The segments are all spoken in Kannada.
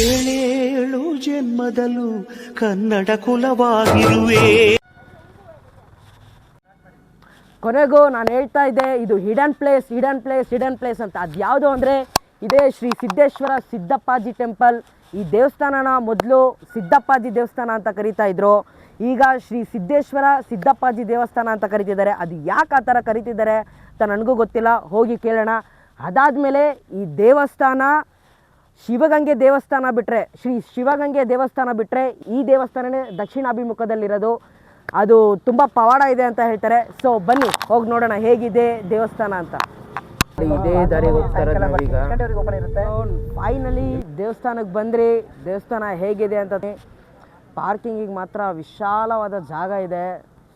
ಏಳೇಳು ಜನ್ಮದಲು ಕನ್ನಡ ಕುಲವಾಗಿರುವೆ. ಕೊನೆಗೂ ನಾನು ಹೇಳ್ತಾ ಇದ್ದೆ, ಇದು hidden place hidden place hidden place ಅಂತ. ಅದು ಯಾವುದು ಅಂದರೆ, ಇದೇ ಶ್ರೀ ಸಿದ್ದೇಶ್ವರ ಸಿದ್ದಪ್ಪಾಜಿ ಟೆಂಪಲ್. ಈ ದೇವಸ್ಥಾನನ ಮೊದಲು ಸಿದ್ದಪ್ಪಾಜಿ ದೇವಸ್ಥಾನ ಅಂತ ಕರಿತಾ ಇದ್ರು. ಈಗ ಶ್ರೀ ಸಿದ್ದೇಶ್ವರ ಸಿದ್ದಪ್ಪಾಜಿ ದೇವಸ್ಥಾನ ಅಂತ ಕರಿತಿದ್ದಾರೆ. ಅದು ಯಾಕೆ ಆ ಥರ ಕರಿತಿದ್ದಾರೆ ಅಂತ ನನಗೂ ಗೊತ್ತಿಲ್ಲ. ಹೋಗಿ ಕೇಳೋಣ. ಅದಾದಮೇಲೆ ಈ ದೇವಸ್ಥಾನ ಶಿವಗಂಗೆ ದೇವಸ್ಥಾನ ಬಿಟ್ಟರೆ ಶ್ರೀ ಶಿವಗಂಗೆ ದೇವಸ್ಥಾನ ಬಿಟ್ಟರೆ ಈ ದೇವಸ್ಥಾನನೇ ದಕ್ಷಿಣಾಭಿಮುಖದಲ್ಲಿರೋದು. ಅದು ತುಂಬ ಪವಾಡ ಇದೆ ಅಂತ ಹೇಳ್ತಾರೆ. ಸೊ ಬನ್ನಿ ಹೋಗಿ ನೋಡೋಣ ಹೇಗಿದೆ ದೇವಸ್ಥಾನ ಅಂತ. ಇದೇ ದಾರಿಗೆ ಫೈನಲಿ ದೇವಸ್ಥಾನಕ್ಕೆ ಬಂದ್ರಿ. ದೇವಸ್ಥಾನ ಹೇಗಿದೆ ಅಂತ ಪಾರ್ಕಿಂಗಿಗೆ ಮಾತ್ರ ವಿಶಾಲವಾದ ಜಾಗ ಇದೆ.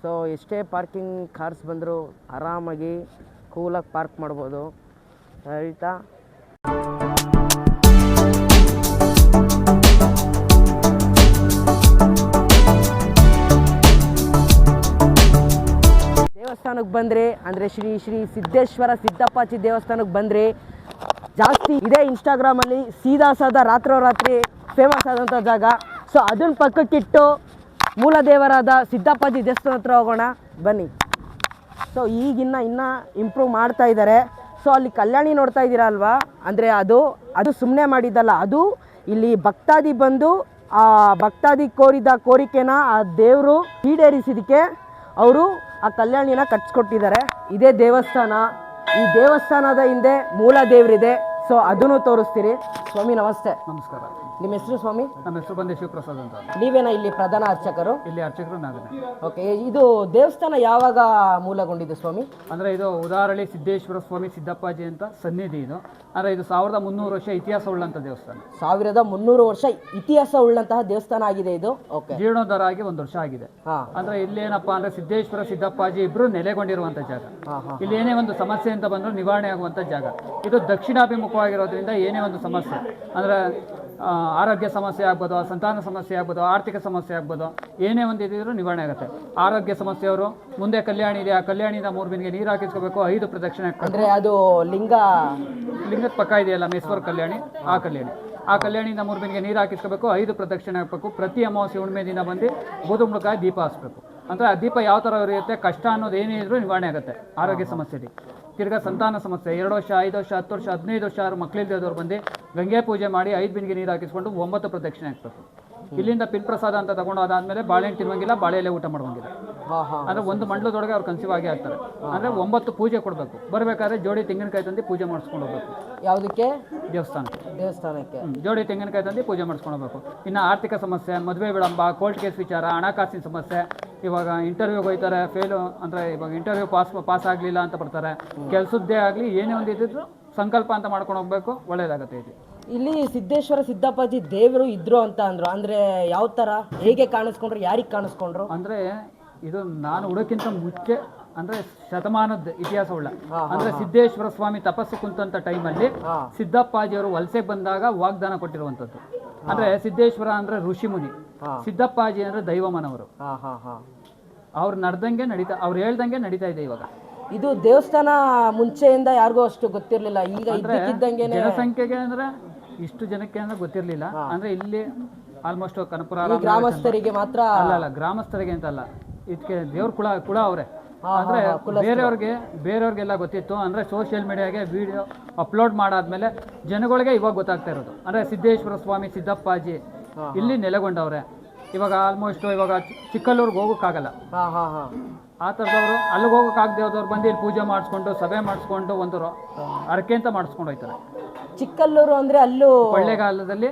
ಸೊ ಎಷ್ಟೇ ಪಾರ್ಕಿಂಗ್ ಕಾರ್ಸ್ ಬಂದರೂ ಆರಾಮಾಗಿ ಕೂಲಾಗಿ ಪಾರ್ಕ್ ಮಾಡ್ಬೋದು. ಹೇಳ್ತಾ? ಬಂದರೆ, ಅಂದರೆ ಶ್ರೀ ಶ್ರೀ ಸಿದ್ದೇಶ್ವರ ಸಿದ್ದಪ್ಪಾಚಿ ದೇವಸ್ಥಾನಕ್ಕೆ ಬಂದರೆ ಜಾಸ್ತಿ ಇದೇ ಇನ್ಸ್ಟಾಗ್ರಾಮಲ್ಲಿ ಸೀದಾ ಸಾದಾ ರಾತ್ರೋರಾತ್ರಿ ಫೇಮಸ್ ಆದಂಥ ಜಾಗ. ಸೊ ಅದನ್ನ ಪಕ್ಕಕ್ಕಿಟ್ಟು ಮೂಲ ದೇವರಾದ ಸಿದ್ದಪ್ಪಾಜಿ ದೇವಸ್ಥಾನ ಹತ್ರ ಹೋಗೋಣ, ಬನ್ನಿ. ಸೊ ಈಗಿನ್ನ ಇನ್ನೂ ಇಂಪ್ರೂವ್ ಮಾಡ್ತಾ ಇದ್ದಾರೆ ಸೊ ಅಲ್ಲಿ ಕಲ್ಯಾಣಿ ನೋಡ್ತಾ ಇದ್ದೀರಾ ಅಲ್ವಾ? ಅಂದರೆ ಅದು ಅದು ಸುಮ್ಮನೆ ಮಾಡಿದ್ದಲ್ಲ, ಅದು ಇಲ್ಲಿ ಭಕ್ತಾದಿ ಬಂದು, ಆ ಭಕ್ತಾದಿ ಕೋರಿದ ಕೋರಿಕೆನ ಆ ದೇವರು ಈಡೇರಿಸಿದಕ್ಕೆ ಅವರು ಆ ಕಲ್ಯಾಣಿನ ಕಟ್ಸ್ಕೊಟ್ಟಿದ್ದಾರೆ. ಇದೇ ದೇವಸ್ಥಾನ. ಈ ದೇವಸ್ಥಾನದ ಹಿಂದೆ ಮೂಲ ದೇವರಿದೆ. ಸೊ ಅದನ್ನು ತೋರಿಸ್ತೀರಿ. ಸ್ವಾಮಿ, ನಮಸ್ತೆ. ನಮಸ್ಕಾರ. ನಿಮ್ಮ ಹೆಸರು ಸ್ವಾಮಿ? ನಮ್ಮ ಹೆಸರು ಬಂದೆ ಶಿವಪ್ರಸಾದ್ ಅಂತ. ನೀವೇನ ಇಲ್ಲಿ ಪ್ರಧಾನ ಅರ್ಚಕರು? ಇಲ್ಲಿ ಅರ್ಚಕರು ನಾವೇನೆ ಓಕೆ ಇದು ದೇವಸ್ಥಾನ ಯಾವಾಗ ಮೂಲಗೊಂಡಿದೆ ಸ್ವಾಮಿ? ಅಂದರೆ ಇದು ಉದಾಹರಣೆ ಸಿದ್ದೇಶ್ವರ ಸ್ವಾಮಿ ಸಿದ್ದಪ್ಪಾಜಿ ಅಂತ ಸನ್ನಿಧಿ ಇದು. ಅಂದರೆ ಇದು ಸಾವಿರದ ಮುನ್ನೂರು ವರ್ಷ ಇತಿಹಾಸ ಉಳ್ಳಂಥ ದೇವಸ್ಥಾನ. ಸಾವಿರದ ಮುನ್ನೂರು ವರ್ಷ ಇತಿಹಾಸ ಉಳ್ಳಂತಹ ದೇವಸ್ಥಾನ ಆಗಿದೆ ಇದು? ಓಕೆ. ಜೀರ್ಣೋದ್ಧಾರ ಆಗಿ ಒಂದು ವರ್ಷ ಆಗಿದೆ. ಹಾ. ಅಂದರೆ ಇಲ್ಲೇನಪ್ಪ ಅಂದರೆ ಸಿದ್ದೇಶ್ವರ ಸಿದ್ದಪ್ಪಾಜಿ ಇಬ್ಬರು ನೆಲೆಗೊಂಡಿರುವಂಥ ಜಾಗ. ಹಾ ಹಾ ಇಲ್ಲಿ ಏನೇ ಒಂದು ಸಮಸ್ಯೆ ಅಂತ ಬಂದರೂ ನಿವಾರಣೆ ಆಗುವಂಥ ಜಾಗ. ಇದು ದಕ್ಷಿಣಾಭಿಮುಖವಾಗಿರೋದ್ರಿಂದ ಏನೇ ಒಂದು ಸಮಸ್ಯೆ. ಅಂದರೆ ಆರೋಗ್ಯ ಸಮಸ್ಯೆ ಆಗ್ಬೋದು ಸಂತಾನ ಸಮಸ್ಯೆ ಆಗ್ಬೋದು ಆರ್ಥಿಕ ಸಮಸ್ಯೆ ಆಗ್ಬೋದು ಏನೇ ಒಂದು ಇದ್ರೂ ನಿವಾರಣೆ ಆಗುತ್ತೆ. ಆರೋಗ್ಯ ಸಮಸ್ಯೆಯವರು ಮುಂದೆ ಕಲ್ಯಾಣಿ ಇದೆ ಆ ಕಲ್ಯಾಣಿಯಿಂದ ಮೂರು ಬಿಂದಿಗೆ ನೀರು ಹಾಕಿಸ್ಕೋಬೇಕು ಐದು ಪ್ರದಕ್ಷಿಣೆ ಅಂದರೆ ಅದು ಲಿಂಗ ಲಿಂಗದ ಪಕ್ಕ ಇದೆಯಲ್ಲ ಮೇಶ್ವರ ಕಲ್ಯಾಣಿ ಆ ಕಲ್ಯಾಣಿ. ಆ ಕಲ್ಯಾಣಿಯಿಂದ ಮೂರು ಬಿಂದಿಗೆ ನೀರು ಹಾಕಿಸ್ಕೋಬೇಕು ಐದು ಪ್ರದಕ್ಷಿಣೆ ಹಾಕಬೇಕು ಪ್ರತಿ ಅಮಾವಾಸ್ಯೆ ಹುಣ್ಣಿಮೆ ದಿನ ಬಂದು ಬೂದುಂಬಳಕಾಯಿ ದೀಪ ಹಾಸ್ಬೇಕು. ಅಂದರೆ ಆ ದೀಪ ಯಾವ ಥರ ಇರುತ್ತೆ? ಕಷ್ಟ ಅನ್ನೋದು ಏನೇ ಇದ್ರೂ ನಿವಾರಣೆ ಆಗುತ್ತೆ ಆರೋಗ್ಯ ಸಮಸ್ಯೆಲಿ. ತಿರ್ಗಾ ಸಂತಾನ ಸಮಸ್ಯೆ. ಎರಡು ವರ್ಷ ಐದು ವರ್ಷ ಹತ್ತು ವರ್ಷ ಹದಿನೈದು ವರ್ಷ ಆರು ಮಕ್ಕಳಿದ್ದದವ್ರು ಬಂದು ಗಂಗೆ ಪೂಜೆ ಮಾಡಿ ಐದು ಬಿಂದಿಗೆ ನೀರು ಹಾಕಿಸ್ಕೊಂಡು ಒಂಬತ್ತು ಪ್ರದಕ್ಷಿಣೆ ಹಾಕ್ಬೇಕು. ಇಲ್ಲಿಂದ ಪಿನ್ ಪ್ರಸಾದ ಅಂತ ತಗೊಂಡು ಅದಾದ್ಮೇಲೆ ಬಾಳೆಹಣ್ಣು ತಿನ್ನುವಂಗಿಲ್ಲ ಬಾಳೆಲೆ ಊಟ ಮಾಡುವಂಗಿಲ್ಲ. ಅಂದ್ರೆ ಒಂದು ಮಂಡಲದೊಳಗೆ ಅವ್ರು ಕನ್ಸಿವ್ ಆಗಿ ಆಗ್ತಾರೆ. ಅಂದ್ರೆ ಒಂಬತ್ತು ಪೂಜೆ ಕೊಡಬೇಕು. ಬರಬೇಕಾದ್ರೆ ಜೋಡಿ ತೆಂಗಿನಕಾಯಿ ತಂದು ಪೂಜೆ ಮಾಡಿಸ್ಕೊಂಡು ಹೋಗ್ಬೇಕು. ಯಾವುದಕ್ಕೆ? ದೇವಸ್ಥಾನಕ್ಕೆ. ದೇವಸ್ಥಾನಕ್ಕೆ. ಜೋಡಿ ತೆಂಗಿನಕಾಯಿ ತಂದು ಪೂಜೆ ಮಾಡಿಸ್ಕೊಂಡು ಹೋಗ್ಬೇಕು. ಇನ್ನು ಆರ್ಥಿಕ ಸಮಸ್ಯೆ ಮದುವೆ ವಿಳಂಬ ಕೋರ್ಟ್ ಕೇಸ್ ವಿಚಾರ ಹಣಕಾಸಿನ ಸಮಸ್ಯೆ ಇವಾಗ ಇಂಟರ್ವ್ಯೂಗೆ ಹೋಗ್ತಾರೆ ಫೇಲು ಅಂದರೆ ಇವಾಗ ಇಂಟರ್ವ್ಯೂ ಪಾಸ್ ಪಾಸ್ ಆಗಲಿಲ್ಲ ಅಂತ ಬರ್ತಾರೆ. ಕೆಲಸದ್ದೇ ಆಗಲಿ ಏನೇ ಒಂದು ಇದ್ದಿದ್ರು ಸಂಕಲ್ಪ ಅಂತ ಮಾಡ್ಕೊಂಡು ಹೋಗ್ಬೇಕು ಒಳ್ಳೇದಾಗುತ್ತೆ ಇದು. ಇಲ್ಲಿ ಸಿದ್ದೇಶ್ವರ ಸಿದ್ದಪ್ಪಾಜಿ ದೇವರು ಇದ್ರು ಅಂತ ಅಂದ್ರು. ಅಂದ್ರೆ ಯಾವ ತರ? ಹೇಗೆ ಕಾಣಿಸ್ಕೊಂಡ್ರು? ಯಾರಿಗೆ ಕಾಣಿಸ್ಕೊಂಡ್ರು? ಅಂದ್ರೆ ಇದು ನಾನು ಉಡೋಕ್ಕಿಂತ ಮುಖ್ಯ ಅಂದ್ರೆ ಶತಮಾನದ ಇತಿಹಾಸ ಉಳ್ಳ. ಅಂದ್ರೆ ಸಿದ್ದೇಶ್ವರ ಸ್ವಾಮಿ ತಪಸ್ಸು ಕುಂತಂತ ಟೈಮಲ್ಲಿ ಸಿದ್ದಪ್ಪಾಜಿ ಸಿದ್ದಪ್ಪಾಜಿಯವರು ವಲಸೆ ಬಂದಾಗ ವಾಗ್ದಾನ ಕೊಟ್ಟಿರುವಂತದ್ದು ಅಂದ್ರೆ ಸಿದ್ದೇಶ್ವರ ಅಂದ್ರೆ ಋಷಿ ಮುನಿ. ಸಿದ್ದಪ್ಪಾಜಿ ಅಂದ್ರೆ ದೈವಮನವರು ಅವ್ರು ನಡ್ದಂಗೆ ನಡೀತಾ ಅವ್ರು ಹೇಳ್ದಂಗೆ ನಡೀತಾ ಇದೆ ಇವಾಗ. ಇದು ದೇವಸ್ಥಾನ ಮುಂಚೆಯಿಂದ ಯಾರಿಗೂ ಅಷ್ಟು ಗೊತ್ತಿರ್ಲಿಲ್ಲ. ಈಗ ಇದ್ದಂಗೆ ಜನಸಂಖ್ಯೆಗೆ ಅಂದ್ರೆ ಇಷ್ಟು ಜನಕ್ಕೆ ಅಂದ್ರೆ ಗೊತ್ತಿರಲಿಲ್ಲ. ಅಂದ್ರೆ ಇಲ್ಲಿ ಆಲ್ಮೋಸ್ಟ್ ಕನಪುರ ಗ್ರಾಮಸ್ಥರಿಗೆ ಮಾತ್ರ ಅಲ್ಲ ಅಲ್ಲ ಗ್ರಾಮಸ್ಥರಿಗೆ ಅಂತ ಅಲ್ಲ. ಇದಕ್ಕೆ ದೇವ್ರ ಕುಳ ಕುಳ ಅವರೇ. ಅಂದ್ರೆ ಬೇರೆಯವ್ರಿಗೆ ಬೇರೆಯವ್ರಿಗೆಲ್ಲ ಗೊತ್ತಿತ್ತು. ಅಂದ್ರೆ ಸೋಷಿಯಲ್ ಮೀಡಿಯಾಗೆ ವಿಡಿಯೋ ಅಪ್ಲೋಡ್ ಮಾಡಾದ್ಮೇಲೆ ಜನಗಳಿಗೆ ಇವಾಗ ಗೊತ್ತಾಗ್ತಾ ಇರೋದು. ಅಂದ್ರೆ ಸಿದ್ದೇಶ್ವರ ಸ್ವಾಮಿ ಸಿದ್ದಪ್ಪಾಜಿ ಇಲ್ಲಿ ನೆಲೆಗೊಂಡವ್ರೆ. ಇವಾಗ ಆಲ್ಮೋಸ್ಟ್ ಇವಾಗ ಚಿಕ್ಕಲ್ಲೂರ್ಗೆ ಹೋಗೋಕ್ಕಾಗಲ್ಲ. ಆ ಥರದವರು ಅಲ್ಲಿಗೆ ಹೋಗೋಕ್ಕಾಗದೆ ಹೋದವ್ರು ಬಂದು ಇಲ್ಲಿ ಪೂಜೆ ಮಾಡಿಸ್ಕೊಂಡು ಸಭೆ ಮಾಡಿಸ್ಕೊಂಡು ಒಂದು ಅರಕೆ ಅಂತ ಮಾಡಿಸ್ಕೊಂಡು ಹೋಯ್ತಾರೆ. ಚಿಕ್ಕಲ್ಲೂರು ಅಂದ್ರೆ ಅಲ್ಲೂ ಕೊಳ್ಳೆಗಾಲದಲ್ಲಿ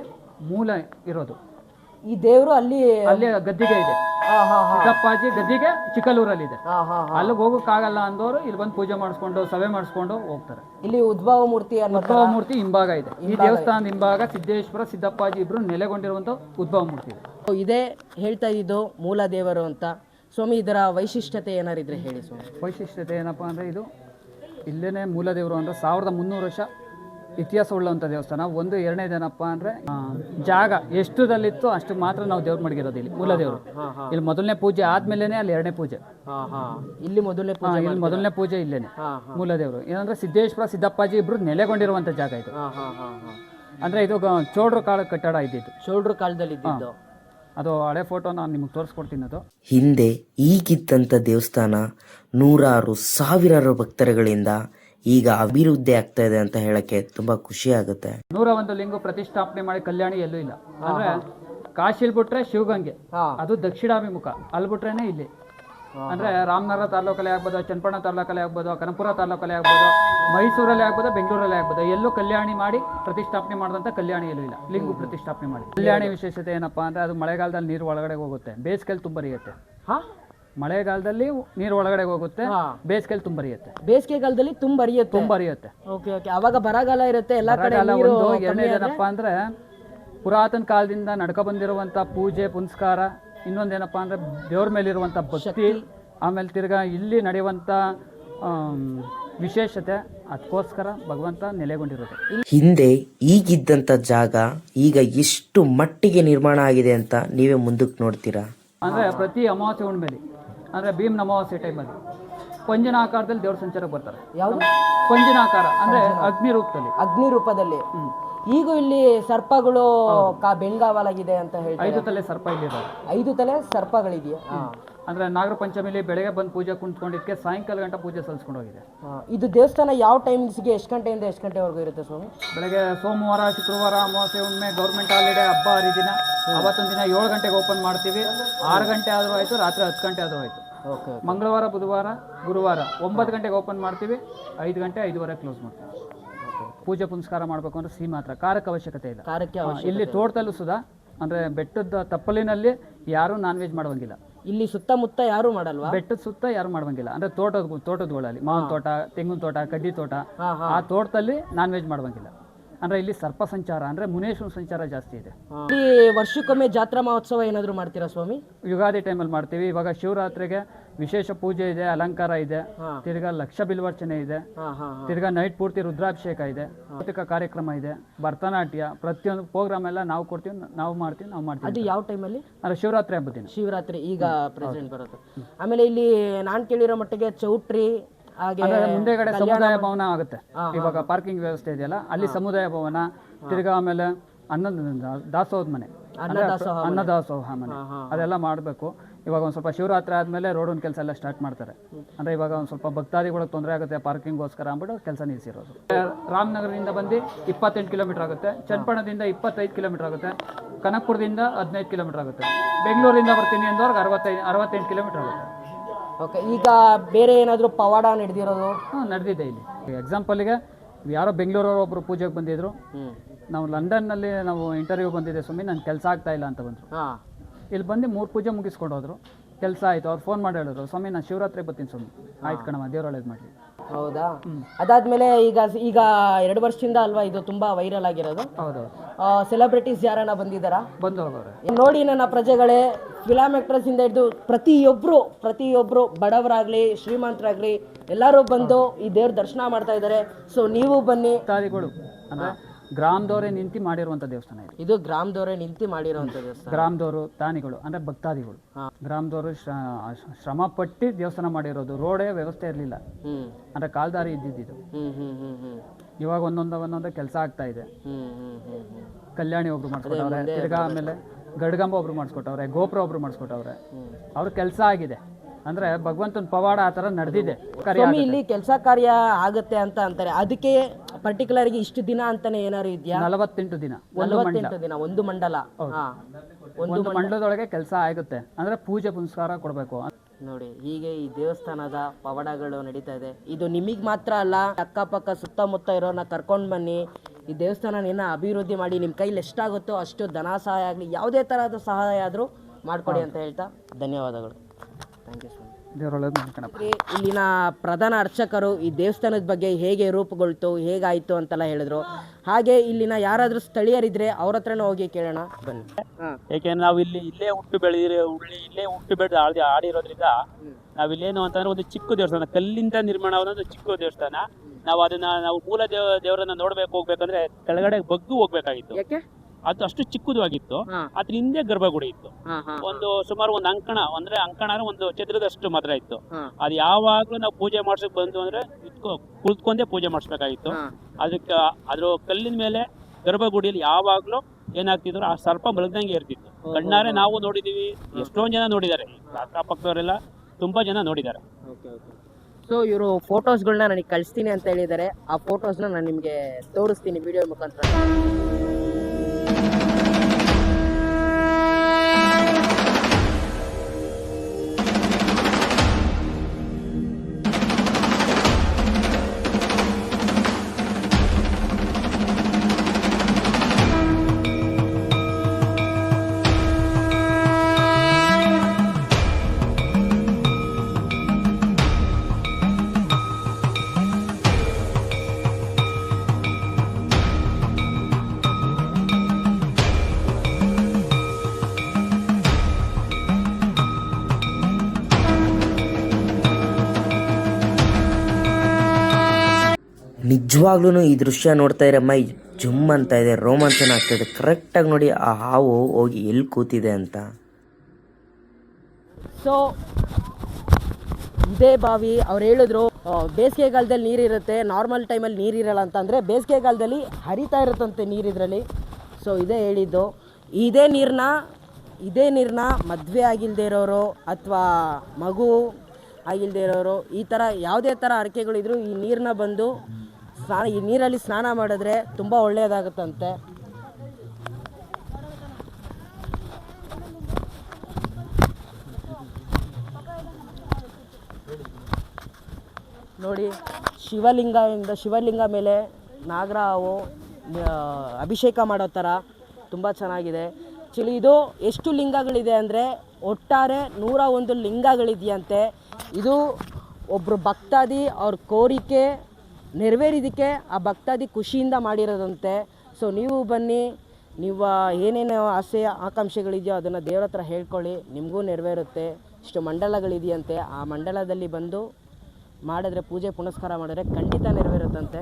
ಮೂಲ ಇರೋದು. ಈ ದೇವರು ಅಲ್ಲಿ ಅಲ್ಲಿ ಗದ್ದಿಗೆ ಇದೆ. ಸಿದ್ದಪ್ಪಾಜಿ ಗದ್ದಿಗೆ ಚಿಕ್ಕಲೂರಲ್ಲಿದೆ. ಅಲ್ಲಿಗೆ ಹೋಗೋಕ್ಕಾಗಲ್ಲ ಅಂದವರು ಇಲ್ಲಿ ಬಂದು ಪೂಜೆ ಮಾಡಿಸ್ಕೊಂಡು ಸಭೆ ಮಾಡಿಸ್ಕೊಂಡು ಹೋಗ್ತಾರೆ. ಇಲ್ಲಿ ಉದ್ಭವ ಮೂರ್ತಿ ಉದ್ಭವ ಮೂರ್ತಿ ಹಿಂಭಾಗ ಇದೆ. ಈ ದೇವಸ್ಥಾನದ ಹಿಂಭಾಗ ಸಿದ್ದೇಶ್ವರ ಸಿದ್ದಪ್ಪಾಜಿ ಇಬ್ರು ನೆಲೆಗೊಂಡಿರುವಂಥ ಉದ್ಭವ ಮೂರ್ತಿ ಇದೆ. ಇದೇ ಹೇಳ್ತಾ ಇದ್ದು ಮೂಲ ದೇವರು ಅಂತ. ಸ್ವಾಮಿ ಇದರ ವೈಶಿಷ್ಟ್ಯತೆ ಏನಾರಿದ್ರೆ ಹೇಳಿ ಸ್ವಾಮಿ. ವೈಶಿಷ್ಟ್ಯತೆ ಏನಪ್ಪ ಅಂದರೆ ಇದು ಇಲ್ಲೇನೆ ಮೂಲ ದೇವರು ಅಂದರೆ ಸಾವಿರದ ಮುನ್ನೂರು ವರ್ಷ ಇತಿಹಾಸ ಉಳ್ಳಂಥ ದೇವಸ್ಥಾನ. ಒಂದು ಎರಡನೇದೇನಪ್ಪ ಅಂದರೆ ಜಾಗ ಎಷ್ಟುದಲ್ಲಿತ್ತು ಅಷ್ಟು ಮಾತ್ರ ನಾವು ದೇವ್ರು ಮಡಗಿರೋದು ಇಲ್ಲಿ ಮೂಲ ದೇವರು ಇಲ್ಲಿ ಮೊದಲನೇ ಪೂಜೆ ಆದ್ಮೇಲೆ ಅಲ್ಲಿ ಎರಡನೇ ಪೂಜೆ. ಹಾ ಹಾ. ಇಲ್ಲಿ ಮೊದಲನೇ ಪೂಜೆ ಇಲ್ಲಿ ಮೊದಲನೇ ಪೂಜೆ ಇಲ್ಲೇನೆ ಮೂಲ ದೇವರು ಏನಂದ್ರೆ ಸಿದ್ದೇಶ್ವರ ಸಿದ್ದಪ್ಪಾಜಿ ಇಬ್ರು ನೆಲೆಗೊಂಡಿರುವಂಥ ಜಾಗ ಇದು. ಅಂದ್ರೆ ಹಾ ಹಾ ಹಾ. ಅಂದರೆ ಇದು ಚೋಡ್ರು ಕಾಲ ಕಟ್ಟಡ ಇದ್ದಿದ್ದು. ಶೋಲ್ಡ್ರ್ ಕಾಲದಲ್ಲಿ ಇದ್ದಿದ್ದು. ಅದು ಹಳೆ ಫೋಟೋ ನಾನು ನಿಮಗೆ ತೋರಿಸ್ಕೊಡ್ತೀನಿ ಅದು. ಹಿಂದೆ ಈಗಿದ್ದಂಥ ದೇವಸ್ಥಾನ ನೂರಾರು ಸಾವಿರಾರು ಭಕ್ತರುಗಳಿಂದ ಈಗ ಅಭಿವೃದ್ಧಿ ಆಗ್ತಾ ಇದೆ ಅಂತ ಹೇಳಕ್ಕೆ ತುಂಬಾ ಖುಷಿ ಆಗುತ್ತೆ. ನೂರ ಒಂದು ಲಿಂಗ ಪ್ರತಿಷ್ಠಾಪನೆ ಮಾಡಿ ಕಲ್ಯಾಣಿ ಎಲ್ಲೂ ಇಲ್ಲ. ಅಂದ್ರೆ ಕಾಶಿಲ್ ಬಿಟ್ರೆ ಶಿವಗಂಗೆ ಹಾ. ಅದು ದಕ್ಷಿಣಾಭಿಮುಖ. ಅಲ್ಲಿ ಬಿಟ್ರೇನೆ ಇಲ್ಲಿ. ಅಂದ್ರೆ ರಾಮನಗರ ತಾಲೂಕಲ್ಲಿ ಆಗ್ಬೋದು ಚನ್ನಪಣ್ಣ ತಾಲೂಕಲ್ಲಿ ಆಗ್ಬೋದು ಕನಪುರ ತಾಲೂಕಲ್ಲಿ ಆಗ್ಬೋದು ಮೈಸೂರಲ್ಲಿ ಆಗ್ಬೋದು ಬೆಂಗಳೂರಲ್ಲಿ ಆಗ್ಬೋದು ಎಲ್ಲೂ ಕಲ್ಯಾಣಿ ಮಾಡಿ ಪ್ರತಿಷ್ಠಾಪನೆ ಮಾಡಿದಂತ ಕಲ್ಯಾಣಿ ಎಲ್ಲೂ ಇಲ್ಲ. ಲಿಂಗು ಪ್ರತಿಷ್ಠಾಪನೆ ಮಾಡಿ. ಕಲ್ಯಾಣಿ ವಿಶೇಷತೆ ಏನಪ್ಪಾ ಅಂದ್ರೆ ಅದು ಮಳೆಗಾಲದಲ್ಲಿ ನೀರು ಒಳಗಡೆ ಹೋಗುತ್ತೆ. ಬೇಸಿಗೆಯಲ್ಲಿ ತುಂಬರಿಯುತ್ತೆ ಹಾ? ಮಳೆಗಾಲದಲ್ಲಿ ನೀರು ಒಳಗಡೆ ಹೋಗುತ್ತೆ. ಹಾ. ತುಂಬ ತುಂಬರಿಯುತ್ತೆ ಬೇಸಿಗೆಗಾಲದಲ್ಲಿ ತುಂಬ ಹರಿಯುತ್ತೆ. ತುಂಬರಿಯುತ್ತೆ ಓಕೆ ಓಕೆ. ಅವಾಗ ಬರಗಾಲ ಇರುತ್ತೆ ಎಲ್ಲ ಕಡೆ ಬರಗಾಲ ನೀರು ಒಂದು ಕಮ್ಮಿ ಎರಡನೇದೇನಪ್ಪ ಅಂದ್ರೆ ಪುರಾತನ ಕಾಲದಿಂದ ನಡ್ಕೊ ಬಂದಿರುವಂತ ಪೂಜೆ ಪುನಸ್ಕಾರ ಇನ್ನೊಂದೇನಪ್ಪ ಅಂದ್ರೆ ದೇವ್ರ ಮೇಲಿರುವಂತ ಭಕ್ತಿ ಆಮೇಲೆ ತಿರ್ಗಾ ಇಲ್ಲಿ ನಡೆಯುವಂತ ಆಮ್, ವಿಶೇಷತೆ ಅದಕ್ಕೋಸ್ಕರ ಭಗವಂತ ನೆಲೆಗೊಂಡಿರೋದು. ಹಿಂದೆ ಈಗಿದ್ದಂಥ ಜಾಗ ಈಗ ಎಷ್ಟು ಮಟ್ಟಿಗೆ ನಿರ್ಮಾಣ ಆಗಿದೆ ಅಂತ ನೀವೇ ಮುಂದಕ್ಕೆ ನೋಡ್ತೀರಾ? ಅಂದ್ರೆ ಪ್ರತಿ ಅಮಾವಾಸ್ಯೆ ಹುಣ್ಮೇಲಿ. ಅಂದ್ರೆ ಭೀಮ್ ಅಮಾವಾಸ್ಯೆ ಟೈಮಲ್ಲಿ. ಪಂಜಿನ ಆಕಾರದಲ್ಲಿ ದೇವ್ರ ಸಂಚಾರಕ್ಕೆ ಬರ್ತಾರೆ. ಯಾವುದು? ಪಂಜಿನ ಆಕಾರ ಅಂದ್ರೆ ಅಗ್ನಿ ರೂಪದಲ್ಲಿ. ಅಗ್ನಿ ರೂಪದಲ್ಲಿ. ಈಗ ಇಲ್ಲಿ ಸರ್ಪಗಳು ಕಾ ಬೆಂಗಾವಲಾಗಿದೆ ಅಂತ ಹೇಳಿ ಐದು ತಲೆ ಸರ್ಪ ಇಲ್ಲಿದೆ. ಐದು ತಲೆ ಸರ್ಪಗಳಿದೆಯಾ. ಅಂದ್ರೆ ನಾಗರ ಪಂಚಮಿಲಿ ಬೆಳಗ್ಗೆ ಬಂದು ಪೂಜೆ ಕುಂತ್ಕೊಂಡಿದ್ದಕ್ಕೆ ಸಾಯಂಕಾಲ ಗಂಟ ಪೂಜೆ ಸಲ್ಲಿಸ್ಕೊಂಡು ಹೋಗಿದೆ. ಇದು ದೇವಸ್ಥಾನ ಯಾವ ಟೈಮ್ಸ್ಗೆ ಎಷ್ಟು ಗಂಟೆಯಿಂದ ಎಷ್ಟು ಗಂಟೆವರೆಗೂ ಇರುತ್ತೆ ಸ್ವಾಮಿ? ಬೆಳಗ್ಗೆ ಸೋಮವಾರ ಶುಕ್ರವಾರ ಅಮಾವಾಸ್ಯೆ ಒಮ್ಮೆ ಗೌರ್ಮೆಂಟ್ ಹಾಲಿಡೇ ಹಬ್ಬ ಹರಿದಿನ. ಅವತ್ತೊಂದು ದಿನ ಏಳು ಗಂಟೆಗೆ ಓಪನ್ ಮಾಡ್ತೀವಿ. ಆರು ಗಂಟೆ ಆದರೂ ಆಯಿತು ರಾತ್ರಿ ಹತ್ತು ಗಂಟೆ ಆದರೂ ಆಯಿತು. ಮಂಗಳವಾರ ಬುಧವಾರ ಗುರುವಾರ ಒಂಬತ್ತು ಗಂಟೆಗೆ ಓಪನ್ ಮಾಡ್ತೀವಿ ಐದು ಗಂಟೆ ಐದುವರೆ ಕ್ಲೋಸ್ ಮಾಡ್ತೀವಿ. ಪೂಜೆ ಪುನಸ್ಕಾರ ಮಾಡಬೇಕು ಅಂದ್ರೆ ಸಿಹಿ ಮಾತ್ರ ಖಾರಕ್ಕೆ ಅವಶ್ಯಕತೆ ಇಲ್ಲ. ಖಾರಕ್ಕೆ ಇಲ್ಲಿ ತೋಟದಲ್ಲೂ ಸುಧಾ ಅಂದರೆ ಬೆಟ್ಟದ ತಪ್ಪಲಿನಲ್ಲಿ ಯಾರೂ ನಾನ್ ವೆಜ್ ಮಾಡುವಂಗಿಲ್ಲ. ಇಲ್ಲಿ ಸುತ್ತಮುತ್ತ ಯಾರು ಮಾಡಲ್ವಾ? ಬೆಟ್ಟದ ಸುತ್ತ ಯಾರು ಮಾಡುವಂಗಿಲ್ಲ ಅಂದ್ರೆ ತೋಟದ ತೋಟದಗಳಲ್ಲಿ ಮಾವಿನ ತೋಟ ತೆಂಗಿನ ತೋಟ ಕಡ್ಡಿ ತೋಟ ಹಾ, ಹಾ. ಆ ತೋಟದಲ್ಲಿ ನಾನ್ ವೆಜ್ ಮಾಡುವಂಗಿಲ್ಲ. ಅಂದರೆ ಇಲ್ಲಿ ಸರ್ಪ ಸಂಚಾರ ಅಂದ್ರೆ ಮುನೇಶ್ವರ ಸಂಚಾರ ಜಾಸ್ತಿ ಇದೆ. ಇಲ್ಲಿ ವರ್ಷಕ್ಕೊಮ್ಮೆ ಜಾತ್ರಾ ಮಹೋತ್ಸವ ಏನಾದ್ರು ಮಾಡ್ತೀರಾ ಸ್ವಾಮಿ? ಯುಗಾದಿ ಟೈಮಲ್ಲಿ ಮಾಡ್ತೀವಿ. ಇವಾಗ ಶಿವರಾತ್ರಿಗೆ ವಿಶೇಷ ಪೂಜೆ ಇದೆ ಅಲಂಕಾರ ಇದೆ. ತಿರ್ಗಾ ಲಕ್ಷ ಬಿಲ್ವಾರ್ಚನೆ ಇದೆ. ತಿರ್ಗಾ ನೈಟ್ ಪೂರ್ತಿ ರುದ್ರಾಭಿಷೇಕ ಇದೆ. ಭೌತಿಕ ಕಾರ್ಯಕ್ರಮ ಇದೆ. ಭರತನಾಟ್ಯ ಪ್ರತಿಯೊಂದು ಪ್ರೋಗ್ರಾಮ್ ಎಲ್ಲ ನಾವು ಕೊಡ್ತೀವಿ ನಾವು ಮಾಡ್ತೀವಿ ನಾವು ಮಾಡ್ತೀವಿ ಅದು ಯಾವ ಟೈಮಲ್ಲಿ ಅಂದ್ರೆ ಶಿವರಾತ್ರಿ ಹಬ್ಬದ ದಿನ. ಶಿವರಾತ್ರಿ ಈಗ ಪ್ರೆಸೆಂಟ್ ಬರುತ್ತೆ ಆಮೇಲೆ ಇಲ್ಲಿ ನಾನ್ ಕೇಳಿರೋ ಮಟ್ಟಿಗೆ ಚೌಟ್ರಿ ಹಾಗೆ ಅಂದ್ರೆ ಮುಂದೆಗಡೆ ಸಮುದಾಯ ಭವನ ಆಗುತ್ತೆ. ಇವಾಗ ಪಾರ್ಕಿಂಗ್ ವ್ಯವಸ್ಥೆ ಇದೆಯಲ್ಲ ಅಲ್ಲಿ ಸಮುದಾಯ ಭವನ ತಿರ್ಗಾ ಆಮೇಲೆ ಅನ್ನದ ದಾಸೋಹದ ಮನೆ. ಅನ್ನದಾಸೋಹ ಅನ್ನದಾಸೋಹ ಮನೆ. ಅದೆಲ್ಲ ಮಾಡಬೇಕು. ಇವಾಗ ಒಂದು ಸ್ವಲ್ಪ ಶಿವರಾತ್ರಿ ಆದಮೇಲೆ ಒಂದು ಕೆಲಸ ಎಲ್ಲ ಸ್ಟಾರ್ಟ್ ಮಾಡ್ತಾರೆ. ಅಂದ್ರೆ ಇವಾಗ ಒಂದು ಸ್ವಲ್ಪ ಭಕ್ತಾದಿಗಳಿಗೆ ತೊಂದರೆ ಆಗುತ್ತೆ ಪಾರ್ಕಿಂಗ್ಗೋಸ್ಕರ ಅಂದ್ಬಿಟ್ಟು ಕೆಲಸ ನಿಲ್ಲಿಸಿರೋದು ರಾಮನಗರದಿಂದ ಬಂದು ಇಪ್ಪತ್ತೆಂಟು ಕಿಲೋಮೀಟರ್ ಆಗುತ್ತೆ. ಚನ್ನಪಟ್ಟಣದಿಂದ ಇಪ್ಪತ್ತೈದು ಕಿಲೋಮೀಟರ್ ಆಗುತ್ತೆ. ಕನಕಪುರದಿಂದ ಹದಿನೈದು ಕಿಲೋಮೀಟರ್ ಆಗುತ್ತೆ. ಬೆಂಗಳೂರಿಂದ ಬರ್ತೀನಿ ಅಂದವ್ರಿಗೆ ಅರವತ್ತೈದು ಅರವತ್ತೆಂಟು ಕಿಲೋಮೀಟರ್ ಆಗುತ್ತೆ. ಓಕೆ ಈಗ ಬೇರೆ ಏನಾದರೂ ಪವಾಡ ನಡೆದಿರೋದು? ಹಾಂ ನಡೆದಿದೆ ಇಲ್ಲಿ. ಎಕ್ಸಾಂಪಲ್ಗೆ ಯಾರೋ ಬೆಂಗಳೂರವ್ರು ಒಬ್ಬರು ಪೂಜೆಗೆ ಬಂದಿದ್ರು. ನಾವು ಲಂಡನ್ನಲ್ಲಿ ನಾವು ಇಂಟರ್ವ್ಯೂ ಬಂದಿದ್ದೆ ಸ್ವಾಮಿ ನಾನು ಕೆಲಸ ಆಗ್ತಾ ಇಲ್ಲ ಅಂತ ಬಂದರು. ಹಾಂ. ಇಲ್ಲಿ ಬಂದು ಮೂರು ಪೂಜೆ ಮುಗಿಸ್ಕೊಂಡು ಹೋದ್ರು ಕೆಲಸ ಆಯಿತು ಅವ್ರು ಫೋನ್ ಮಾಡಿ ಹೇಳಿದ್ರು ಸ್ವಾಮಿ ನಾನು ಶಿವರಾತ್ರಿ ಬರ್ತೀನಿ ಸ್ವಾಮಿ. ಆಯ್ತು ಕಣಮ್ಮ ದೇವ್ರ ಒಳ್ಳೇದು ಮಾಡಲಿ. ಹೌದಾ? ಅದಾದ್ಮೇಲೆ ಈಗ ಈಗ ಎರಡು ವರ್ಷದಿಂದ ಅಲ್ವಾ ಇದು ತುಂಬಾ ವೈರಲ್ ಆಗಿರೋದು? ಆ ಸೆಲೆಬ್ರಿಟೀಸ್ ಯಾರನ್ನ ಬಂದಿದ್ದಾರಾ? ಬಂದು ಹೋಗೋರು. ನೋಡಿ ನನ್ನ ಪ್ರಜೆಗಳೇ ಫಿಲಾಮ್ ಆಕ್ಟ್ರೆಸ್ ಇಂದ ಹಿಡಿದು ಪ್ರತಿಯೊಬ್ರು ಪ್ರತಿಯೊಬ್ರು ಬಡವರಾಗ್ಲಿ ಶ್ರೀಮಂತರಾಗ್ಲಿ ಎಲ್ಲರೂ ಬಂದು ಈ ದೇವ್ರ ದರ್ಶನ ಮಾಡ್ತಾ ಇದ್ದಾರೆ. ಸೊ ನೀವು ಬನ್ನಿ. ಅಂದರೆ ಗ್ರಾಮದವರೇ ನಿಂತಿ ಮಾಡಿರುವಂತ ದೇವಸ್ಥಾನ ಇದು. ಇದು ಗ್ರಾಮದವರೇ ನಿಂತಿ ಮಾಡಿರುವಂತ ದೇವಸ್ಥಾನ. ಗ್ರಾಮದವರು ದಾನಿಗಳು ಅಂದ್ರೆ ಭಕ್ತಾದಿಗಳು. ಗ್ರಾಮದವರು ಶ್ರಮ ಪಟ್ಟು ದೇವಸ್ಥಾನ ಮಾಡಿರೋದು. ರೋಡೇ ವ್ಯವಸ್ಥೆ ಇರಲಿಲ್ಲ. ಅಂದ್ರೆ ಅಂದರೆ ಕಾಲ್ದಾರಿ ಇದ್ದಿದ್ದು ಹ್ಮ್ ಹ್ಮ್ ಹ್ಮ್ ಹ್ಮ್ ಇವಾಗ ಒಂದೊಂದ ಒಂದೊಂದ ಕೆಲಸ ಆಗ್ತಾ ಇದೆ. ಹ್ಮ್ ಹ್ಮ್ ಹ್ಮ್ ಹ್ಮ್ ಕಲ್ಯಾಣಿ ಒಬ್ರು ಮಾಡಿಸ್ಕೊಟ್ಟವ್ರೆ ತಿರ್ಗಾ ಆಮೇಲೆ ಗಡ್ಗಂಬ ಒಬ್ರು ಮಾಡಿಸ್ಕೊಟ್ಟವ್ರೆ ಗೋಪುರ ಒಬ್ರು ಮಾಡಿಸ್ಕೊಟ್ಟವ್ರೆ. ಅವ್ರ ಕೆಲಸ ಆಗಿದೆ. ಅಂದ್ರೆ ಭಗವಂತನ ಪವಾಡ ಆ ಥರ ನಡೆದಿದೆ. ಸ್ವಾಮಿ ಇಲ್ಲಿ ಕೆಲಸ ಕಾರ್ಯ ಆಗತ್ತೆ ಅಂತ ಅಂತಾರೆ. ಅದಕ್ಕೆ ಪರ್ಟಿಕ್ಯುಲರ್ ಆಗಿ ಇಷ್ಟು ದಿನ ಅಂತಾನೆ ಏನಾದ್ರು ಇದೆಯಾ? ನಲವತ್ತೆಂಟು ದಿನ. ಒಂದು ಮಂಡಲ. ನಲವತ್ತೆಂಟು ದಿನ ಒಂದು ಮಂಡಲ. ಹಾ. ಒಂದು ಒಂದು ಮಂಡಲದೊಳಗೆ ಕೆಲಸ ಆಗುತ್ತೆ. ಅಂದ್ರೆ ಪೂಜೆ ಪುನಸ್ಕಾರ ಕೊಡಬೇಕು. ನೋಡಿ ಹೀಗೆ ಈ ದೇವಸ್ಥಾನದ ಪವಾಡಗಳು ನಡೀತಾ ಇದೆ. ಇದು ನಿಮಗೆ ಮಾತ್ರ ಅಲ್ಲ ಅಕ್ಕಪಕ್ಕ ಸುತ್ತಮುತ್ತ ಇರೋನ ಕರ್ಕೊಂಡು ಬನ್ನಿ. ಈ ದೇವಸ್ಥಾನ ಅಭಿವೃದ್ಧಿ ಮಾಡಿ ನಿಮ್ಮ ಕೈಲಿ ಎಷ್ಟಾಗುತ್ತೋ ಅಷ್ಟು ಧನ ಸಹಾಯ ಆಗಲಿ ಯಾವುದೇ ಥರದ ಸಹಾಯ ಆದರೂ ಮಾಡಿಕೊಡಿ ಅಂತ ಹೇಳ್ತಾ ಧನ್ಯವಾದಗಳು. ಥ್ಯಾಂಕ್ ಯು ಸ್ವಾಮಿ ದೇವರೊಳಗೆ ಮಾಡ್ಕೊಳಪ್ಪ ಇಲ್ಲಿನ ಪ್ರಧಾನ ಅರ್ಚಕರು ಈ ದೇವಸ್ಥಾನದ ಬಗ್ಗೆ ಹೇಗೆ ರೂಪುಗೊಳ್ತು ಹೇಗಾಯಿತು ಅಂತೆಲ್ಲ ಹೇಳಿದ್ರು. ಹಾಗೆ ಇಲ್ಲಿನ ಯಾರಾದರೂ ಸ್ಥಳೀಯರಿದ್ರೆ ಅವ್ರ ಹತ್ರನೂ ಹೋಗಿ ಕೇಳೋಣ ಬನ್ನಿ. ಯಾಕೆಂದ್ರೆ ನಾವು ಇಲ್ಲಿ ಇಲ್ಲೇ ಹುಟ್ಟು ಬೆಳೆದಿರೋ ಉಳ್ಳಿ ಇಲ್ಲೇ ಹುಟ್ಟು ಬೆಳೆದು ಆಡಿ ಆಡಿರೋದ್ರಿಂದ ನಾವು ಇಲ್ಲೇನು ಅಂತಂದ್ರೆ ಒಂದು ಚಿಕ್ಕ ದೇವಸ್ಥಾನ ಕಲ್ಲಿಂದ ನಿರ್ಮಾಣವಾದ ಒಂದು ಚಿಕ್ಕ ದೇವಸ್ಥಾನ. ನಾವು ಅದನ್ನ ನಾವು ಮೂಲ ದೇವ ದೇವರನ್ನ ನೋಡ್ಬೇಕು ಹೋಗ್ಬೇಕಂದ್ರೆ ಕೆಳಗಡೆ ಬಗ್ಗು ಹೋಗ್ಬೇಕಾಗಿತ್ತು. ಯಾಕೆ? ಅದು ಅಷ್ಟು ಚಿಕ್ಕದು ಆಗಿತ್ತು ಅದ್ರ ಹಿಂದೆ ಗರ್ಭಗುಡಿ ಇತ್ತು. ಒಂದು ಸುಮಾರು ಒಂದು ಅಂಕಣ ಅಂದ್ರೆ ಅಂಕಣ ಅಂದ್ರೆ ಒಂದು ಚದುರದಷ್ಟು ಮಾತ್ರ ಇತ್ತು. ಅದ್ ಯಾವಾಗ್ಲೂ ನಾವು ಪೂಜೆ ಮಾಡ್ಸಕ್ ಬಂದು ಅಂದ್ರೆ ಕುಳಿತುಕೊಂಡೇ ಪೂಜೆ ಮಾಡಿಸ್ಬೇಕಾಗಿತ್ತು. ಅದಕ್ಕೆ ಅದ್ರ ಕಲ್ಲಿನ ಮೇಲೆ ಗರ್ಭಗುಡಿಯಲ್ಲಿ ಯಾವಾಗ್ಲೂ ಏನಾಗ್ತಿದ್ರು ಆ ಸರ್ಪ ಮಲಗ್ದಂಗೆ ಇರ್ತಿತ್ತು. ಕಣ್ಣಾರೆ ನಾವು ನೋಡಿದೀವಿ. ಎಷ್ಟೊಂದ್ ಜನ ನೋಡಿದ್ದಾರೆ. ಅಕ್ಕಪಕ್ಕದವರೆಲ್ಲ ತುಂಬಾ ಜನ ನೋಡಿದ್ದಾರೆ. ಸೊ ಇವರು ಫೋಟೋಸ್ಗಳನ್ನ ನನಗೆ ಕಳಿಸ್ತೀನಿ ಅಂತ ಹೇಳಿದ್ದಾರೆ. ಆ ಫೋಟೋಸ್ನ ನಾನು ನಿಮಗೆ ತೋರಿಸ್ತೀನಿ ವಿಡಿಯೋ ಮುಖಾಂತರ. ನಿಜವಾಗ್ಲೂ ಈ ದೃಶ್ಯ ನೋಡ್ತಾ ಇರಮ್ಮ ಜುಮ್ ಅಂತ ಇದೆ, ರೋಮಾಂಚನ ಆಗ್ತಾಯಿದೆ ಕರೆಕ್ಟಾಗಿ ನೋಡಿ ಆ ಹಾವು ಹೋಗಿ ಎಲ್ಲಿ ಕೂತಿದೆ ಅಂತ. ಸೊ ಇದೇ ಬಾವಿ, ಅವ್ರು ಹೇಳಿದ್ರು ಬೇಸಿಗೆಗಾಲದಲ್ಲಿ ನೀರಿರುತ್ತೆ ನಾರ್ಮಲ್ ಟೈಮಲ್ಲಿ ನೀರಿರಲ್ಲ ಅಂತ ಅಂದರೆ ಬೇಸಿಗೆಗಾಲದಲ್ಲಿ ಹರಿತಾ ಇರುತ್ತಂತೆ ನೀರು ಇದರಲ್ಲಿ. ಸೊ ಇದೇ ಹೇಳಿದ್ದು. ಇದೇ ನೀರನ್ನ ಇದೇ ನೀರನ್ನ ಮದುವೆ ಆಗಿಲ್ಲದೆ ಇರೋರು ಅಥವಾ ಮಗು ಆಗಿಲ್ಲದೆ ಇರೋರು, ಈ ಥರ ಯಾವುದೇ ಥರ ಹರಕೆಗಳಿದ್ರು ಈ ನೀರನ್ನ ಬಂದು ಸ್ನಾನ, ಈ ನೀರಲ್ಲಿ ಸ್ನಾನ ಮಾಡಿದ್ರೆ ತುಂಬ ಒಳ್ಳೆಯದಾಗುತ್ತಂತೆ. ನೋಡಿ, ಶಿವಲಿಂಗದಿಂದ, ಶಿವಲಿಂಗ ಮೇಲೆ ನಾಗರ ಹಾವು ಅಭಿಷೇಕ ಮಾಡೋ ಥರ ತುಂಬ ಚೆನ್ನಾಗಿದೆ. ಆ್ಯಕ್ಚುಲಿ ಇದು ಎಷ್ಟು ಲಿಂಗಗಳಿದೆ ಅಂದರೆ ಒಟ್ಟಾರೆ ನೂರ ಒಂದು ಲಿಂಗಗಳಿದೆಯಂತೆ. ಇದು ಒಬ್ಬರು ಭಕ್ತಾದಿ ಅವ್ರ ಕೋರಿಕೆ ನೆರವೇರಿದ್ದಕ್ಕೆ ಆ ಭಕ್ತಾದಿ ಖುಷಿಯಿಂದ ಮಾಡಿರೋದಂತೆ. ಸೊ ನೀವು ಬನ್ನಿ, ನೀವು ಏನೇನು ಆಸೆ, ಆಕಾಂಕ್ಷೆಗಳಿದೆಯೋ ಅದನ್ನು ದೇವ್ರ ಹತ್ರ ಹೇಳ್ಕೊಳ್ಳಿ, ನಿಮಗೂ ನೆರವೇರುತ್ತೆ. ಇಷ್ಟು ಮಂಡಲಗಳಿದೆಯಂತೆ, ಆ ಮಂಡಲದಲ್ಲಿ ಬಂದು ಮಾಡಿದ್ರೆ ಪೂಜೆ ಪುನಸ್ಕಾರ ಮಾಡಿದ್ರೆ ಖಂಡಿತ ನೆರವೇರುತ್ತಂತೆ.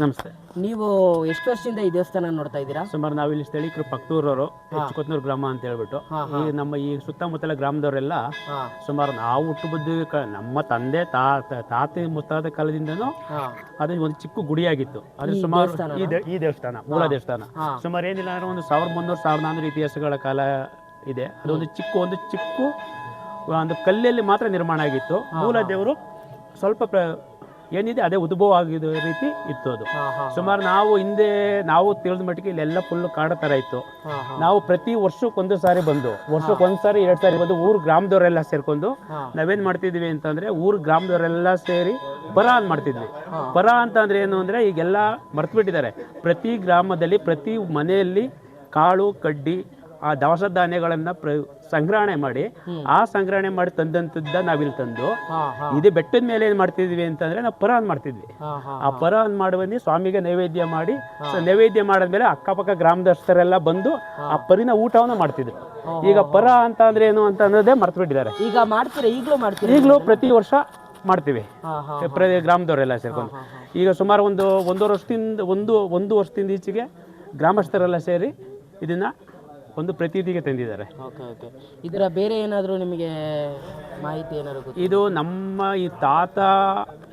ನಮಸ್ತೆ. ನಮಸ್ತೆ. ನೀವು ಎಷ್ಟು ವರ್ಷದಿಂದ ಈ ದೇವಸ್ಥಾನ ನೋಡ್ತಾ ಇದ್ದೀರಾ? ಸುಮಾರು ನಾವಿಲ್ಲಿ ಸ್ಥಳೀಕರು ಪಕ್ತೂರವರು ಕೊತ್ನೂರು ಗ್ರಾಮ ಅಂತ ಹೇಳ್ಬಿಟ್ಟು. ಈ ನಮ್ಮ ಈ ಸುತ್ತಮುತ್ತಲ ಗ್ರಾಮದವರೆಲ್ಲ ಸುಮಾರು ನಾವು ಹುಟ್ಟು ಬುದ್ಧಿ ನಮ್ಮ ತಂದೆ ತಾ ತಾತ ಮುತ್ತಾದ ಕಾಲದಿಂದನೂ ಅದೇ ಒಂದು ಚಿಕ್ಕ ಗುಡಿಯಾಗಿತ್ತು. ಅದು ಸುಮಾರು ಈ ದೇವಸ್ಥಾನ ಮೂಲ ದೇವಸ್ಥಾನ. ಸುಮಾರು ಏನಿಲ್ಲ ಅಂದ್ರೆ ಒಂದು ಸಾವಿರದ ಮುನ್ನೂರು ಸಾವಿರದ ನಾನ್ನೂರು ಇತಿಹಾಸಗಳ ಕಾಲ ಇದೆ. ಅದೊಂದು ಚಿಕ್ಕ ಒಂದು ಚಿಕ್ಕ ಒಂದು ಕಲ್ಲಲ್ಲಿ ಮಾತ್ರ ನಿರ್ಮಾಣ ಆಗಿತ್ತು. ಮೂಲ ದೇವರು ಸ್ವಲ್ಪ ಏನಿದೆ ಅದೇ ಉದ್ಭವ ಆಗಿದ ರೀತಿ ಇತ್ತು ಅದು ಸುಮಾರು ನಾವು ಹಿಂದೆ ನಾವು ತಿಳಿದ ಮಟ್ಟಿಗೆ ಇಲ್ಲೆಲ್ಲ ಫುಲ್ ಕಾಡ ತರ ಇತ್ತು. ನಾವು ಪ್ರತಿ ವರ್ಷಕ್ಕೊಂದು ಸಾರಿ ಬಂದು ವರ್ಷಕ್ಕೊಂದು ಸಾರಿ ಎರಡು ಸಾರಿ ಬಂದು ಊರು ಗ್ರಾಮದವರೆಲ್ಲ ಸೇರ್ಕೊಂಡು ನಾವೇನ್ ಮಾಡ್ತಿದ್ವಿ ಅಂತಂದ್ರೆ ಊರು ಗ್ರಾಮದವರೆಲ್ಲ ಸೇರಿ ಬರ ಅಂತ ಮಾಡ್ತಿದ್ವಿ. ಬರ ಅಂತ ಅಂದ್ರೆ ಏನು ಅಂದ್ರೆ ಈಗೆಲ್ಲ ಮರ್ತು ಬಿಟ್ಟಿದ್ದಾರೆ ಪ್ರತಿ ಗ್ರಾಮದಲ್ಲಿ ಪ್ರತಿ ಮನೆಯಲ್ಲಿ ಕಾಳು ಕಡ್ಡಿ ಆ ದವಸ ಧಾನ್ಯಗಳನ್ನ ಪ್ರ ಸಂಗ್ರಹಣೆ ಮಾಡಿ ಆ ಸಂಗ್ರಹಣೆ ಮಾಡಿ ತಂದಂತದ್ದ ನಾವಿಲ್ಲಿ ತಂದು ಇದು ಬೆಟ್ಟದ ಮೇಲೆ ಏನ್ ಮಾಡ್ತಿದ್ವಿ ಅಂತಂದ್ರೆ ನಾವು ಪರ ಅಂತ ಮಾಡ್ತಿದ್ವಿ. ಆ ಪರ ಅಂತ ಮಾಡುವಲ್ಲಿ ಸ್ವಾಮಿಗೆ ನೈವೇದ್ಯ ಮಾಡಿ ನೈವೇದ್ಯ ಮಾಡಿದ್ಮೇಲೆ ಅಕ್ಕಪಕ್ಕ ಗ್ರಾಮದಸ್ಥರೆಲ್ಲ ಬಂದು ಆ ಪರಿನ ಊಟವನ್ನ ಮಾಡ್ತಿದ್ರು. ಈಗ ಪರ ಅಂತ ಅಂದ್ರೆ ಏನು ಅಂತ ಅನ್ನೋದೇ ಮರ್ತು ಬಿಟ್ಟಿದ್ದಾರೆ. ಈಗ ಮಾಡ್ತೀರಾ? ಈಗಲೂ ಮಾಡ್ತೀರಾ? ಈಗಲೂ ಪ್ರತಿ ವರ್ಷ ಮಾಡ್ತೀವಿ. ಪ್ರತಿ ಗ್ರಾಮದವರೆಲ್ಲ ಸೇರ್ಕೊಂಡು. ಈಗ ಸುಮಾರು ಒಂದು ಒಂದೂವರೆ ವರ್ಷದಿಂದ ಒಂದು ಒಂದು ವರ್ಷದಿಂದ ಈಚೆಗೆ ಗ್ರಾಮಸ್ಥರೆಲ್ಲ ಸೇರಿ ಇದನ್ನ ಒಂದು ಪ್ರತೀತಿಗೆ ತಂದಿದ್ದಾರೆ. Okay okay. ಇದರ ಬೇರೆ ಏನಾದರೂ ನಿಮಗೆ ಮಾಹಿತಿ ಏನಾದ್ರು ಗೊತ್ತಾ? ಇದು ನಮ್ಮ ಈ ತಾತ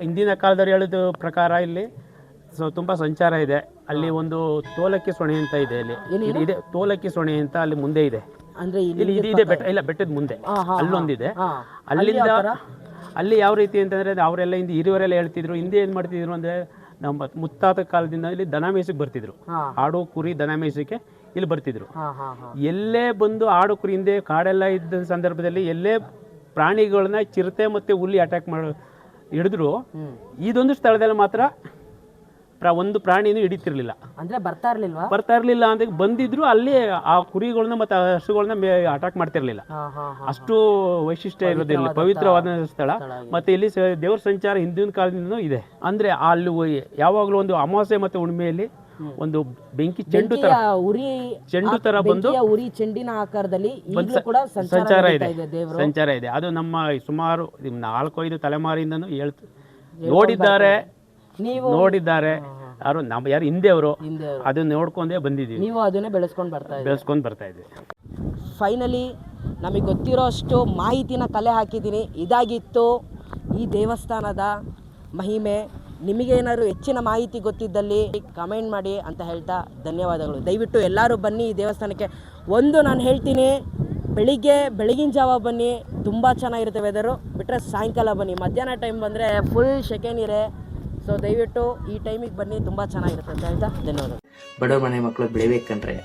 ಹಿಂದಿನ ಕಾಲದಲ್ಲಿ ಹೇಳಿದ ಪ್ರಕಾರ ಇಲ್ಲಿ ಸೊ ತುಂಬಾ ಸಂಚಾರ ಇದೆ. ಅಲ್ಲಿ ಒಂದು ತೋಲಕ್ಕಿ ಸೊಣೆ ಅಂತ ಇದೆ ಇಲ್ಲಿ. ಇದು ಇದೆ? ತೋಲಕ್ಕಿ ಸೊಣೆ ಅಂತ ಅಲ್ಲಿ ಮುಂದೆ ಇದೆ. ಅಂದ್ರೆ ಇಲ್ಲಿ ಇಲ್ಲಿ ಇದು ಇದೆ ಬೆಟ್ಟ ಇಲ್ಲ ಬೆಟ್ಟದ ಮುಂದೆ. ಅಲ್ಲೊಂದಿದೆ. ಹಾ. ಅಲ್ಲಿಂದ ಅಲ್ಲಿ ಯಾವ ರೀತಿ ಅಂತಂದ್ರೆ ಅವರೆಲ್ಲ ಹಿಂದೆ ಹಿರಿಯವರೆಲ್ಲ ಹೇಳ್ತಿದ್ರು ಹಿಂದೆ ಏನ್ ಮಾಡ್ತಿದ್ರು ಅಂದ್ರೆ ನಮ್ಮ ಮುತ್ತಾತ ಕಾಲದಿಂದ ಇಲ್ಲಿ ದನ ಮೇಯ್ಸಕ್ಕೆ ಬರ್ತಿದ್ರು. ಆಡು ಕುರಿ ದನ ಮೇಯ್ಸಕ್ಕೆ ಇಲ್ಲಿ ಬರ್ತಿದ್ರು. ಎಲ್ಲೇ ಬಂದು ಆಡು ಕುರಿ ಹಿಂದೆ ಕಾಡೆಲ್ಲ ಇದ್ದ ಸಂದರ್ಭದಲ್ಲಿ ಎಲ್ಲೇ ಪ್ರಾಣಿಗಳನ್ನ ಚಿರತೆ ಮತ್ತೆ ಹುಲಿ ಅಟ್ಯಾಕ್ ಮಾಡ ಹಿಡಿದ್ರು. ಇದೊಂದು ಸ್ಥಳದಲ್ಲಿ ಮಾತ್ರ ಪ್ರ ಒಂದು ಪ್ರಾಣಿನೂ ಹಿಡಿತಿರ್ಲಿಲ್ಲ. ಅಂದ್ರೆ ಬರ್ತಾ ಇರ್ಲಿಲ್ವಾ? ಬರ್ತಾ ಇರಲಿಲ್ಲ ಅಂದ್ರೆ ಬಂದಿದ್ರು ಅಲ್ಲಿ ಆ ಕುರಿಗಳನ್ನ ಮತ್ತೆ ಆ ಹಸುಗಳನ್ನ ಅಟ್ಯಾಕ್ ಮಾಡ್ತಿರ್ಲಿಲ್ಲ. ಅಷ್ಟು ವೈಶಿಷ್ಟ್ಯ ಇರೋದಿಲ್ಲ ಪವಿತ್ರವಾದ ಸ್ಥಳ. ಮತ್ತೆ ಇಲ್ಲಿ ದೇವ್ರ ಸಂಚಾರ ಹಿಂದಿನ ಕಾಲದಿಂದನೂ ಇದೆ. ಅಂದ್ರೆ ಅಲ್ಲಿ ಯಾವಾಗಲೂ ಒಂದು ಅಮಾವಾಸ್ಯೆ ಮತ್ತೆ ಹುಣ್ಣಿಮೆಯಲ್ಲಿ ಒಂದು ಬೆಂಕಿ ಚೆಂಡು ತರ. ಉರಿ ಚೆಂಡು ತರ ಬಂದು ಉರಿ ಚೆಂಡಿನ ಆಕಾರದಲ್ಲಿ ಕೂಡ ಸಂಚಾರ ಇದೆ. ಸಂಚಾರ ಇದೆ. ಅದು ನಮ್ಮ ಸುಮಾರು ನಾಲ್ಕು ಐದು ಹೇಳ್ತು ಹೇಳ್ತ ನೋಡಿದ್ದಾರೆ. ನೀವು ನೋಡಿದ್ದಾರೆ. ಯಾರು ನಮ್ಮ ಯಾರು ಹಿಂದೆ ಅವರು ಅದನ್ನ ನೋಡ್ಕೊಂಡೇ ಬಂದಿದ್ದೀವಿ. ನೀವು ಅದನ್ನೇ ಬೆಳೆಸ್ಕೊಂಡು ಬರ್ತಾ ಬೆಳೆಸ್ಕೊಂಡು ಬರ್ತಾ ಇದ್ದೀವಿ. ಫೈನಲಿ ನಮಗೆ ಗೊತ್ತಿರೋ ಅಷ್ಟು ಮಾಹಿತಿನ ಕಲೆ ಹಾಕಿದ್ದೀನಿ. ಇದಾಗಿತ್ತು ಈ ದೇವಸ್ಥಾನದ ಮಹಿಮೆ. ನಿಮಗೇನಾದ್ರು ಹೆಚ್ಚಿನ ಮಾಹಿತಿ ಗೊತ್ತಿದ್ದಲ್ಲಿ ಕಮೆಂಟ್ ಮಾಡಿ ಅಂತ ಹೇಳ್ತಾ ಧನ್ಯವಾದಗಳು. ದಯವಿಟ್ಟು ಎಲ್ಲರೂ ಬನ್ನಿ ಈ ದೇವಸ್ಥಾನಕ್ಕೆ. ಒಂದು ನಾನು ಹೇಳ್ತೀನಿ, ಬೆಳಿಗ್ಗೆ, ಬೆಳಗಿನ ಜಾವ ಬನ್ನಿ, ತುಂಬ ಚೆನ್ನಾಗಿರುತ್ತೆ ವೆದರು ಬಿಟ್ಟರೆ ಸಾಯಂಕಾಲ ಬನ್ನಿ. ಮಧ್ಯಾಹ್ನ ಟೈಮ್ ಬಂದರೆ ಫುಲ್ ಸೆಕೆಂಡ್ ಸೊ ದಯವಿಟ್ಟು ಈ ಟೈಮಿಗೆ ಬನ್ನಿ, ತುಂಬ ಚೆನ್ನಾಗಿರುತ್ತೆ ಅಂತ ಹೇಳ್ತಾ ಧನ್ಯವಾದಗಳು. ಬಡವ ಮನೆ ಮಕ್ಕಳು ಬೆಳಿಬೇಕಂದ್ರೆ